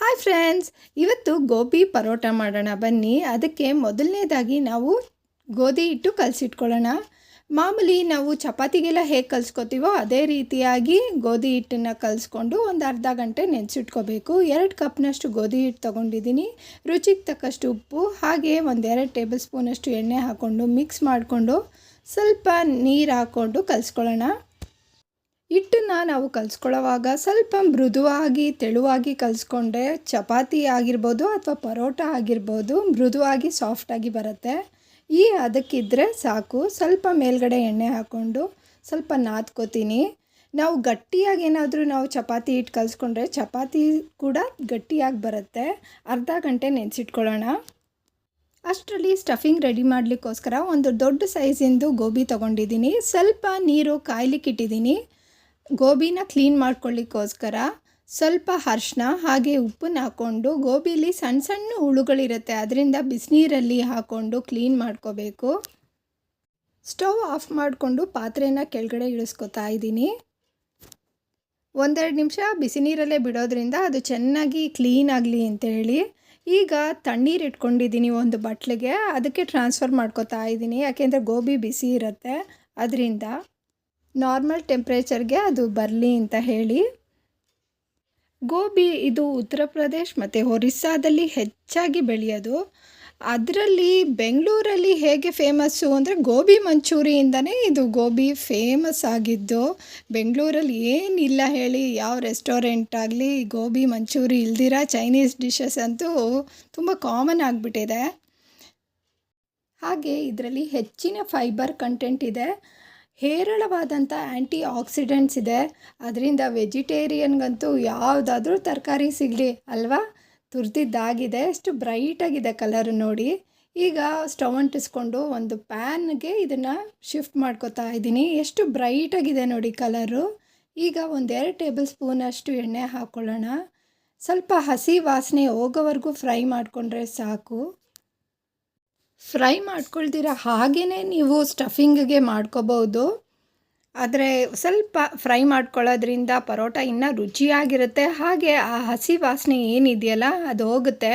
Hi friends ಇವತ್ತು ಗೋಬಿ ಪರೋಟ ಮಾಡೋಣ ಬನ್ನಿ. ಅದಕ್ಕೆ ಮೊದಲನೇದಾಗಿ ನಾವು ಗೋಧಿ ಹಿಟ್ಟು ಕಲಸಿಟ್ಕೊಳ್ಳೋಣ. ಮಾಮೂಲಿ ನಾವು ಚಪಾತಿಗೆಲ್ಲ ಹೇಗೆ ಕಲಿಸ್ಕೊತೀವೋ ಅದೇ ರೀತಿಯಾಗಿ ಗೋಧಿ ಹಿಟ್ಟನ್ನು ಕಲಿಸ್ಕೊಂಡು ಒಂದು ಅರ್ಧ ಗಂಟೆ ನೆನೆಸಿಟ್ಕೋಬೇಕು. ಎರಡು ಕಪ್ನಷ್ಟು ಗೋಧಿ ಹಿಟ್ಟು ತೊಗೊಂಡಿದ್ದೀನಿ. ರುಚಿಗೆ ತಕ್ಕಷ್ಟು ಉಪ್ಪು, ಹಾಗೆ ಒಂದೆರಡು ಟೇಬಲ್ ಸ್ಪೂನಷ್ಟು ಎಣ್ಣೆ ಹಾಕ್ಕೊಂಡು ಮಿಕ್ಸ್ ಮಾಡಿಕೊಂಡು ಸ್ವಲ್ಪ ನೀರು ಹಾಕ್ಕೊಂಡು ಕಲಿಸ್ಕೊಳ್ಳೋಣ. ಹಿಟ್ಟನ್ನು ನಾವು ಕಲಿಸ್ಕೊಳ್ಳೋವಾಗ ಸ್ವಲ್ಪ ಮೃದುವಾಗಿ, ತೆಳುವಾಗಿ ಕಲಿಸ್ಕೊಂಡ್ರೆ ಚಪಾತಿ ಆಗಿರ್ಬೋದು ಅಥವಾ ಪರೋಟ ಆಗಿರ್ಬೋದು ಮೃದುವಾಗಿ ಸಾಫ್ಟಾಗಿ ಬರುತ್ತೆ. ಈ ಅದಕ್ಕಿದ್ರೆ ಸಾಕು. ಸ್ವಲ್ಪ ಮೇಲ್ಗಡೆ ಎಣ್ಣೆ ಹಾಕ್ಕೊಂಡು ಸ್ವಲ್ಪ ನಾದ್ಕೋತೀನಿ. ನಾವು ಗಟ್ಟಿಯಾಗಿ ಏನಾದರೂ ನಾವು ಚಪಾತಿ ಹಿಟ್ಟು ಕಲಿಸ್ಕೊಂಡ್ರೆ ಚಪಾತಿ ಕೂಡ ಗಟ್ಟಿಯಾಗಿ ಬರುತ್ತೆ. ಅರ್ಧ ಗಂಟೆ ನೆನೆಸಿಟ್ಕೊಳ್ಳೋಣ. ಅಷ್ಟರಲ್ಲಿ ಸ್ಟಫಿಂಗ್ ರೆಡಿ ಮಾಡಲಿಕ್ಕೋಸ್ಕರ ಒಂದು ದೊಡ್ಡ ಸೈಜಿಂದು ಗೋಬಿ ತೊಗೊಂಡಿದ್ದೀನಿ. ಸ್ವಲ್ಪ ನೀರು ಕಾಯ್ಲಿಕ್ಕೆ ಇಟ್ಟಿದ್ದೀನಿ ಗೋಬಿನ ಕ್ಲೀನ್ ಮಾಡ್ಕೊಳ್ಳಿಕ್ಕೋಸ್ಕರ ಸ್ವಲ್ಪ ಅರ್ಶಿನ ಹಾಗೆ ಉಪ್ಪನ್ನ ಹಾಕ್ಕೊಂಡು ಗೋಬಿಲಿ ಸಣ್ಣ ಸಣ್ಣ ಹುಳುಗಳಿರುತ್ತೆ, ಅದರಿಂದ ಬಿಸಿನೀರಲ್ಲಿ ಹಾಕ್ಕೊಂಡು ಕ್ಲೀನ್ ಮಾಡ್ಕೋಬೇಕು. ಸ್ಟವ್ ಆಫ್ ಮಾಡಿಕೊಂಡು ಪಾತ್ರೆನ ಕೆಳಗಡೆ ಇಳಿಸ್ಕೊತಾ ಇದ್ದೀನಿ. ಒಂದೆರಡು ನಿಮಿಷ ಬಿಸಿ ನೀರಲ್ಲೇ ಬಿಡೋದ್ರಿಂದ ಅದು ಚೆನ್ನಾಗಿ ಕ್ಲೀನ್ ಆಗಲಿ ಅಂತೇಳಿ. ಈಗ ತಣ್ಣೀರು ಇಟ್ಕೊಂಡಿದ್ದೀನಿ ಒಂದು ಬಟ್ಲಿಗೆ, ಅದಕ್ಕೆ ಟ್ರಾನ್ಸ್ಫರ್ ಮಾಡ್ಕೋತಾ ಇದ್ದೀನಿ, ಯಾಕೆಂದರೆ ಗೋಬಿ ಬಿಸಿ ಇರುತ್ತೆ, ಅದರಿಂದ. ನಾರ್ಮಲ್ ಟೆಂಪ್ರೇಚರ್ಗೆ ಅದು ಬರಲಿ ಅಂತ ಹೇಳಿ. ಗೋಬಿ ಇದು ಉತ್ತರ ಪ್ರದೇಶ್ ಮತ್ತು ಒರಿಸ್ಸಾದಲ್ಲಿ ಹೆಚ್ಚಾಗಿ ಬೆಳೆಯೋದು. ಅದರಲ್ಲಿ ಬೆಂಗಳೂರಲ್ಲಿ ಹೇಗೆ ಫೇಮಸ್ಸು ಅಂದರೆ ಗೋಬಿ ಮಂಚೂರಿಯಿಂದನೇ ಇದು ಗೋಬಿ ಫೇಮಸ್ ಆಗಿದ್ದು. ಬೆಂಗಳೂರಲ್ಲಿ ಏನಿಲ್ಲ ಹೇಳಿ, ಯಾವ ರೆಸ್ಟೋರೆಂಟ್ ಆಗಲಿ ಗೋಬಿ ಮಂಚೂರಿ ಇಲ್ದಿರ ಚೈನೀಸ್ ಡಿಶಸ್ ಅಂತೂ ತುಂಬ ಕಾಮನ್ ಆಗಿಬಿಟ್ಟಿದೆ. ಹಾಗೆ ಇದರಲ್ಲಿ ಹೆಚ್ಚಿನ ಫೈಬರ್ ಕಂಟೆಂಟ್ ಇದೆ. ಹೇರಳವಾದಂಥ ಆ್ಯಂಟಿ ಆಕ್ಸಿಡೆಂಟ್ಸ್ ಇದೆ. ಅದರಿಂದ ವೆಜಿಟೇರಿಯನ್ಗಂತೂ ಯಾವುದಾದ್ರೂ ತರಕಾರಿ ಸಿಗಲಿ ಅಲ್ವಾ? ತುರಿದಿದ್ದಾಗಿದೆ ಎಷ್ಟು ಬ್ರೈಟಾಗಿದೆ ಕಲರ್ ನೋಡಿ. ಈಗ ಸ್ಟವ್ ಅಂಟಿಸ್ಕೊಂಡು ಒಂದು ಪ್ಯಾನ್ಗೆ ಇದನ್ನು ಶಿಫ್ಟ್ ಮಾಡ್ಕೋತಾ ಇದ್ದೀನಿ. ಎಷ್ಟು ಬ್ರೈಟಾಗಿದೆ ನೋಡಿ ಕಲರು. ಈಗ ಒಂದೆರಡು ಟೇಬಲ್ ಸ್ಪೂನಷ್ಟು ಎಣ್ಣೆ ಹಾಕ್ಕೊಳ್ಳೋಣ ಸ್ವಲ್ಪ ಹಸಿ ವಾಸನೆ ಹೋಗೋವರೆಗೂ ಫ್ರೈ ಮಾಡಿಕೊಂಡ್ರೆ ಸಾಕು. ಫ್ರೈ ಮಾಡ್ಕೊಳ್ತೀರ ಹಾಗೇ ನೀವು ಸ್ಟಫಿಂಗಿಗೆ ಮಾಡ್ಕೋಬೋದು. ಆದರೆ ಸ್ವಲ್ಪ ಫ್ರೈ ಮಾಡ್ಕೊಳ್ಳೋದ್ರಿಂದ ಪರೋಟ ಇನ್ನೂ ರುಚಿಯಾಗಿರುತ್ತೆ. ಹಾಗೆ ಆ ಹಸಿ ವಾಸನೆ ಏನಿದೆಯಲ್ಲ ಅದು ಹೋಗುತ್ತೆ.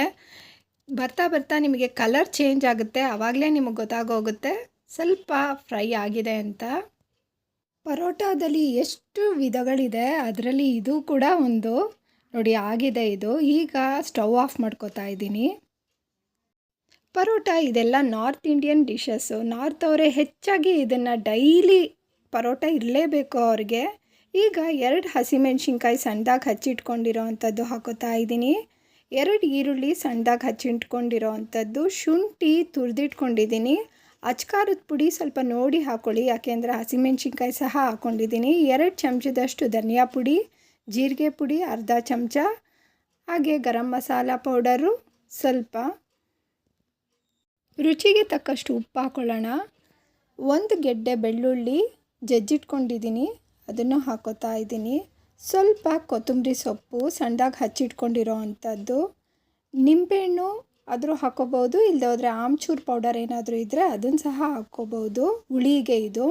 ಬರ್ತಾ ಬರ್ತಾ ನಿಮಗೆ ಕಲರ್ ಚೇಂಜ್ ಆಗುತ್ತೆ. ಆವಾಗಲೇ ನಿಮಗೆ ಗೊತ್ತಾಗೋಗುತ್ತೆ ಸ್ವಲ್ಪ ಫ್ರೈ ಆಗಿದೆ ಅಂತ. ಪರೋಟಾದಲ್ಲಿ ಎಷ್ಟು ವಿಧಗಳಿದೆ ಅದರಲ್ಲಿ ಇದು ಕೂಡ ಒಂದು. ನೋಡಿ ಆಗಿದೆ ಇದು. ಈಗ ಸ್ಟವ್ ಆಫ್ ಮಾಡ್ಕೋತಾ ಇದ್ದೀನಿ. ಪರೋಟ ಇದೆಲ್ಲ ನಾರ್ತ್ ಇಂಡಿಯನ್ ಡಿಶಸ್ಸು ನಾರ್ತ್ ಅವರೇ ಹೆಚ್ಚಾಗಿ ಇದನ್ನು ಡೈಲಿ ಪರೋಟ ಇರಲೇಬೇಕು ಅವ್ರಿಗೆ. ಈಗ ಎರಡು ಹಸಿಮೆಣ್ಸಿನ್ಕಾಯಿ ಸಣ್ಣದಾಗಿ ಹಚ್ಚಿಟ್ಕೊಂಡಿರೋ ಅಂಥದ್ದು ಹಾಕೋತಾ ಇದ್ದೀನಿ. ಎರಡು ಈರುಳ್ಳಿ ಸಣ್ಣದಾಗಿ ಹಚ್ಚಿಟ್ಕೊಂಡಿರೋ ಅಂಥದ್ದು ಶುಂಠಿ ತುರಿದಿಟ್ಕೊಂಡಿದ್ದೀನಿ. ಅಚ್ಕಾರದ ಪುಡಿ ಸ್ವಲ್ಪ ನೋಡಿ ಹಾಕ್ಕೊಳ್ಳಿ ಯಾಕೆಂದರೆ ಹಸಿಮೆಣ್ಸಿನ್ಕಾಯಿ ಸಹ ಹಾಕ್ಕೊಂಡಿದ್ದೀನಿ ಎರಡು ಚಮಚದಷ್ಟು ಧನಿಯಾ ಪುಡಿ, ಜೀರಿಗೆ ಪುಡಿ, ಅರ್ಧ ಚಮಚ, ಹಾಗೆ ಗರಂ ಮಸಾಲ ಪೌಡರು, ಸ್ವಲ್ಪ ರುಚಿಗೆ ತಕ್ಕಷ್ಟು ಉಪ್ಪು ಹಾಕ್ಕೊಳ್ಳೋಣ ಒಂದು ಗೆಡ್ಡೆ ಬೆಳ್ಳುಳ್ಳಿ ಜಜ್ಜಿಟ್ಕೊಂಡಿದ್ದೀನಿ. ಅದನ್ನು ಹಾಕೋತಾ ಇದ್ದೀನಿ. ಸ್ವಲ್ಪ ಕೊತ್ತಂಬರಿ ಸೊಪ್ಪು ಸಣ್ಣದಾಗಿ ಹಚ್ಚಿಟ್ಕೊಂಡಿರೋ ಅಂಥದ್ದು. ನಿಂಬೆಹಣ್ಣು ಆದರೂ ಹಾಕೋಬೋದು ಇಲ್ಲದೆ ಹೋದರೆ ಆಮ್ಚೂರು ಪೌಡರ್ ಏನಾದರೂ ಇದ್ದರೆ ಅದನ್ನು ಸಹ ಹಾಕ್ಕೋಬೋದು ಹುಳಿಗೆ ಇದು.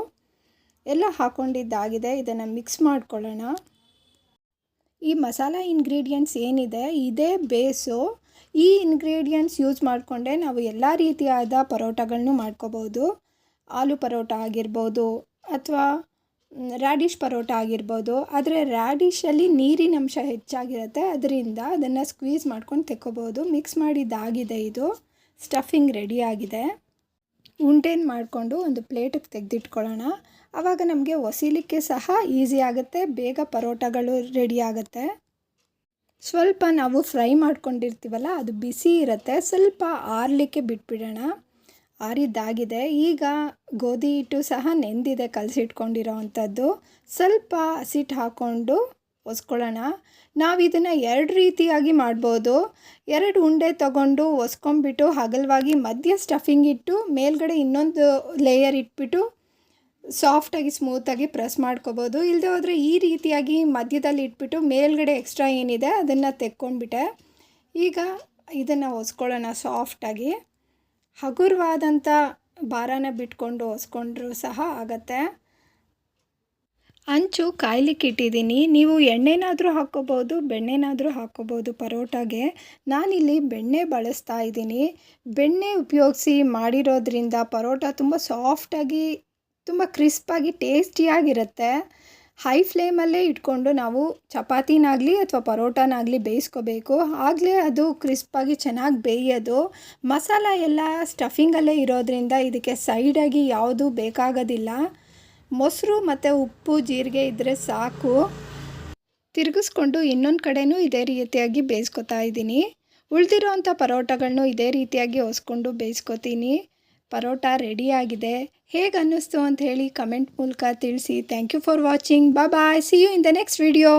ಎಲ್ಲ ಹಾಕ್ಕೊಂಡಿದ್ದಾಗಿದೆ ಇದನ್ನು ಮಿಕ್ಸ್ ಮಾಡ್ಕೊಳ್ಳೋಣ. ಈ ಮಸಾಲ ಇಂಗ್ರೀಡಿಯೆಂಟ್ಸ್ ಏನಿದೆ? ಇದೇ ಬೇಸು ಈ ಇಂಗ್ರೀಡಿಯೆಂಟ್ಸ್ ಯೂಸ್ ಮಾಡಿಕೊಂಡೆ ನಾವು ಎಲ್ಲ ರೀತಿಯಾದ ಪರೋಟಗಳನ್ನೂ ಮಾಡ್ಕೋಬೋದು. ಆಲೂ ಪರೋಟ ಆಗಿರ್ಬೋದು ಅಥವಾ ರ್ಯಾಡಿಶ್ ಪರೋಟ ಆಗಿರ್ಬೋದು. ಆದರೆ ರ್ಯಾಡಿಶಲ್ಲಿ ನೀರಿನ ಅಂಶ ಹೆಚ್ಚಾಗಿರುತ್ತೆ. ಅದರಿಂದ ಅದನ್ನು ಸ್ಕ್ವೀಸ್ ಮಾಡ್ಕೊಂಡು ತೆಕ್ಕೋಬೋದು. ಮಿಕ್ಸ್ ಮಾಡಿದ್ದಾಗಿದೆ ಇದು. ಸ್ಟಫಿಂಗ್ ರೆಡಿ ಆಗಿದೆ. ಮಾಡಿಕೊಂಡು ಒಂದು ಪ್ಲೇಟಿಗೆ ತೆಗೆದಿಟ್ಕೊಳ್ಳೋಣ. ಆವಾಗ ನಮಗೆ ಒಸಿಲಿಕ್ಕೆ ಸಹ ಈಸಿ ಆಗುತ್ತೆ. ಬೇಗ ಪರೋಟಗಳು ರೆಡಿ ಆಗುತ್ತೆ. ಸ್ವಲ್ಪ ನಾವು ಫ್ರೈ ಮಾಡ್ಕೊಂಡಿರ್ತೀವಲ್ಲ, ಅದು ಬಿಸಿ ಇರುತ್ತೆ. ಸ್ವಲ್ಪ ಆರಲಿಕ್ಕೆ ಬಿಟ್ಬಿಡೋಣ. ಆರಿದ್ದಾಗಿದೆ. ಈಗ ಗೋಧಿ ಹಿಟ್ಟು ಸಹ ನೆಂದಿದೆ ಕಲಸಿಟ್ಕೊಂಡಿರೋ ಅಂಥದ್ದು ಸ್ವಲ್ಪ ಹಸಿಟ್ಟು ಹಾಕ್ಕೊಂಡು ಒಸ್ಕೊಳ್ಳೋಣ. ನಾವು ಇದನ್ನು ಎರಡು ರೀತಿಯಾಗಿ ಮಾಡ್ಬೋದು. ಎರಡು ಉಂಡೆ ತಗೊಂಡು ಒಸ್ಕೊಂಬಿಟ್ಟು ಹಗಲವಾಗಿ ಮಧ್ಯ ಸ್ಟಫಿಂಗ್ ಇಟ್ಟು, ಮೇಲ್ಗಡೆ ಇನ್ನೊಂದು ಲೇಯರ್ ಇಟ್ಬಿಟ್ಟು ಸಾಫ್ಟಾಗಿ ಸ್ಮೂತಾಗಿ ಪ್ರೆಸ್ ಮಾಡ್ಕೋಬೋದು. ಇಲ್ಲದೆ ಹೋದರೆ ಈ ರೀತಿಯಾಗಿ ಮಧ್ಯದಲ್ಲಿ ಇಟ್ಬಿಟ್ಟು ಮೇಲ್ಗಡೆ ಎಕ್ಸ್ಟ್ರಾ ಏನಿದೆ ಅದನ್ನು ತೆಕ್ಕೊಂಡ್ಬಿಟ್ಟೆ. ಈಗ ಇದನ್ನು ಹೊಸ್ಕೊಳ್ಳೋಣ ಸಾಫ್ಟಾಗಿ ಹಗುರವಾದಂಥ ಭಾರನ ಬಿಟ್ಕೊಂಡು ಹೊಸ್ಕೊಂಡ್ರೂ ಸಹ ಆಗತ್ತೆ. ಅಂಚು ಕಾಯ್ಲಿಕ್ಕೆ ಇಟ್ಟಿದ್ದೀನಿ. ನೀವು ಎಣ್ಣೆನಾದರೂ ಹಾಕ್ಕೋಬೋದು, ಬೆಣ್ಣೆನಾದರೂ ಹಾಕ್ಕೋಬೋದು ಪರೋಟಾಗೆ. ನಾನಿಲ್ಲಿ ಬೆಣ್ಣೆ ಬಳಸ್ತಾ ಇದ್ದೀನಿ. ಬೆಣ್ಣೆ ಉಪಯೋಗಿಸಿ ಮಾಡಿರೋದ್ರಿಂದ ಪರೋಟ ತುಂಬ ಸಾಫ್ಟಾಗಿ ತುಂಬ ಕ್ರಿಸ್ಪಾಗಿ ಟೇಸ್ಟಿಯಾಗಿರುತ್ತೆ. ಹೈ ಫ್ಲೇಮಲ್ಲೇ ಇಟ್ಕೊಂಡು ನಾವು ಚಪಾತಿನಾಗಲಿ ಅಥವಾ ಪರೋಟಾನಾಗಲಿ ಬೇಯಿಸ್ಕೋಬೇಕು. ಆಗಲೇ ಅದು ಕ್ರಿಸ್ಪಾಗಿ ಚೆನ್ನಾಗಿ ಬೇಯೋದು. ಮಸಾಲ ಎಲ್ಲ ಸ್ಟಫಿಂಗಲ್ಲೇ ಇರೋದ್ರಿಂದ ಇದಕ್ಕೆ ಸೈಡಾಗಿ ಯಾವುದೂ ಬೇಕಾಗೋದಿಲ್ಲ. ಮೊಸರು ಮತ್ತು ಉಪ್ಪು, ಜೀರಿಗೆ ಇದ್ದರೆ ಸಾಕು. ತಿರುಗಿಸ್ಕೊಂಡು ಇನ್ನೊಂದು ಕಡೆನೂ ಇದೇ ರೀತಿಯಾಗಿ ಬೇಯಿಸ್ಕೊತಾ ಇದ್ದೀನಿ. ಉಳಿದಿರೋವಂಥ ಪರೋಟಗಳನ್ನೂ ಇದೇ ರೀತಿಯಾಗಿ ಹೊಸ್ಕೊಂಡು ಬೇಯಿಸ್ಕೊತೀನಿ. ಪರೋಟ ರೆಡಿಯಾಗಿದೆ ಹೇಗೆ ಅನ್ನಿಸ್ತು ಅಂತ ಹೇಳಿ ಕಮೆಂಟ್ ಮೂಲಕ ತಿಳಿಸಿ. Thank you for watching bye bye see you in the next video